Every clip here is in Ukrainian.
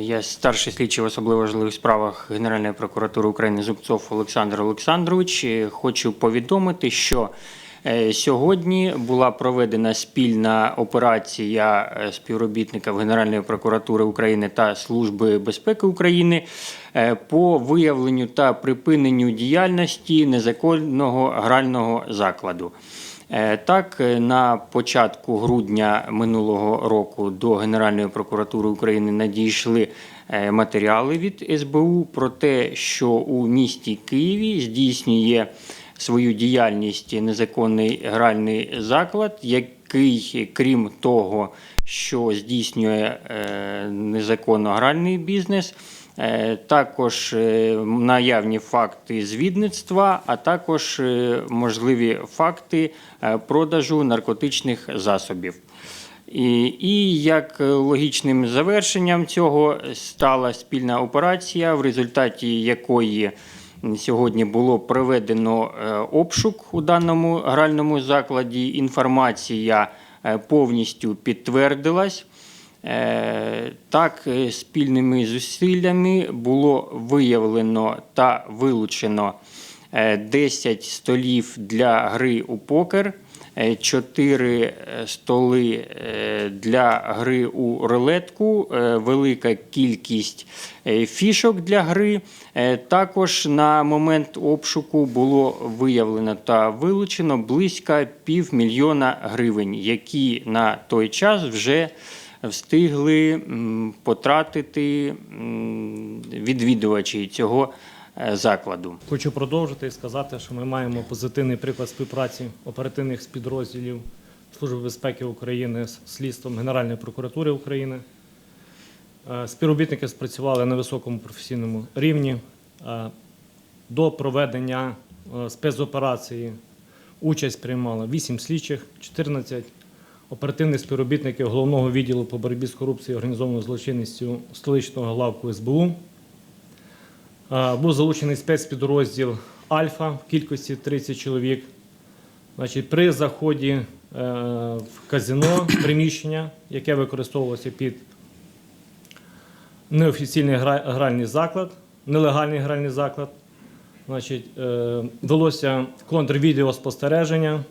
Я старший слідчий в особливо важливих справах Генеральної прокуратури України Зубцов Олександр Олександрович. Хочу повідомити, що е, сьогодні була проведена спільна операція е, співробітників Генеральної прокуратури України та Служби безпеки України е, по виявленню та припиненню діяльності незаконного грального закладу. Е, Так, е, на початку грудня минулого року до Генеральної прокуратури України надійшли е, матеріали від СБУ про те, що у місті Києві здійснює свою діяльність незаконний гральний заклад, який, крім того, що здійснює незаконно гральний бізнес, Також е, наявні факти звідництва, а також е, можливі факти е, продажу наркотичних засобів. І, і як е, логічним завершенням цього стала спільна операція, в результаті якої сьогодні було проведено е, обшук у даному гральному закладі. Інформація е, повністю підтвердилась. Е, Так, е, спільними зусиллями було виявлено та вилучено е, 10 столів для гри у покер, 4 столи е, для гри у рулетку, е, велика кількість е, фішок для гри. Е, Також на момент обшуку було виявлено та вилучено близько півмільйона гривень, які на той час вже встигли потратити відвідувачі цього е, закладу. Хочу продовжити і сказати, що ми маємо позитивний приклад співпраці оперативних підрозділів Служби безпеки України з слідством Генеральної прокуратури України. Е, Співробітники спрацювали на високому професійному рівні. Е, До проведення спецоперації участь приймало 8 слідчих, 14 оперативних співробітників головного відділу по боротьбі з корупцією і організованою злочинністю столичного главку СБУ. Був залучений спецпідрозділ Альфа в кількості 30 чоловік. Значить, при заході е, в казино приміщення, яке використовувалося під неофіційний гральний заклад, нелегальний гральний заклад, значить, е, велося контрвідеоспостереження.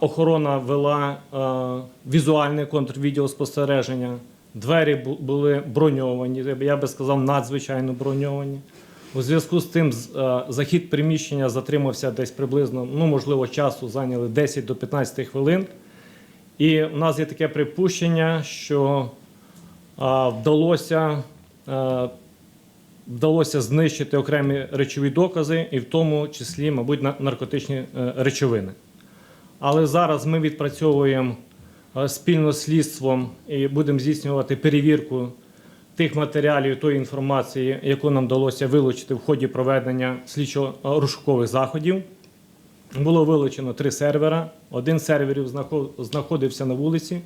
Охорона вела візуальне контрвідеоспостереження. Двері були броньовані, я би сказав, надзвичайно броньовані. У зв'язку з тим захід приміщення затримався десь приблизно, ну можливо, часу зайняли 10 до 15 хвилин. І в нас є таке припущення, що вдалося, вдалося знищити окремі речові докази, і в тому числі, мабуть, на- наркотичні е, речовини. Але зараз ми відпрацьовуємо е, спільно з слідством і будемо здійснювати перевірку тих матеріалів, тої інформації, яку нам вдалося вилучити в ході проведення слідчо-розшукових заходів. Було вилучено три сервера. Один з серверів знаходився на вулиці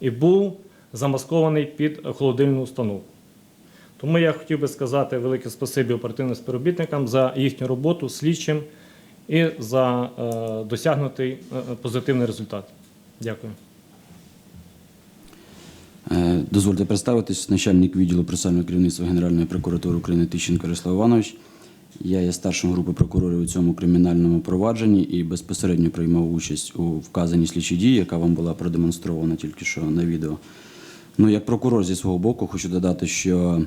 і був замаскований під холодильну установку. Тому я хотів би сказати велике спасибі оперативним співробітникам за їхню роботу, слідчим і за е, досягнутий е, позитивний результат. Дякую. Е, Дозвольте представитись, начальник відділу процесуального керівництва Генеральної прокуратури України Тищенко Ярослав Іванович. Я є старшим групи прокурорів у цьому кримінальному провадженні і безпосередньо приймав участь у вказаній слідчій дії, яка вам була продемонстрована тільки що на відео. Ну, як прокурор зі свого боку, хочу додати, що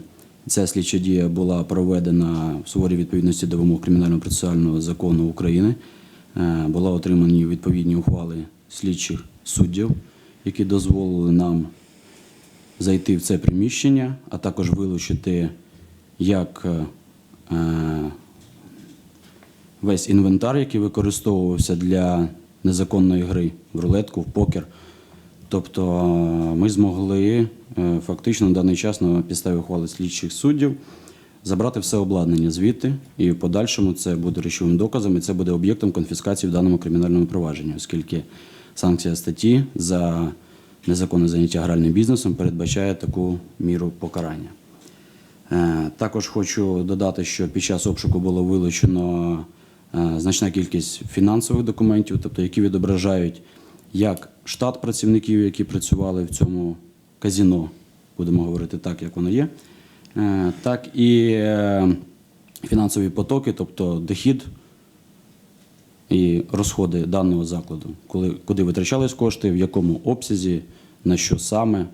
ця слідча дія була проведена в суворій відповідності до вимог кримінального процесуального закону України. Е, Була отримані відповідні ухвали слідчих суддів, які дозволили нам зайти в це приміщення, а також вилучити як е, е, весь інвентар, який використовувався для незаконної гри в рулетку, в покер. Тобто е, ми змогли е, фактично на даний час на підставі ухвали слідчих суддів забрати все обладнання звідти, і в подальшому це буде речовим доказом, і це буде об'єктом конфіскації в даному кримінальному провадженні, оскільки санкція статті за незаконне заняття гральним бізнесом передбачає таку міру покарання. Е, Також хочу додати, що під час обшуку було вилучено значна кількість фінансових документів, тобто які відображають як штат працівників, які працювали в цьому казіно, будемо говорити так, як воно є, е, так і е, фінансові потоки, тобто дохід і розходи даного закладу, коли, куди витрачались кошти, в якому обсязі, на що саме.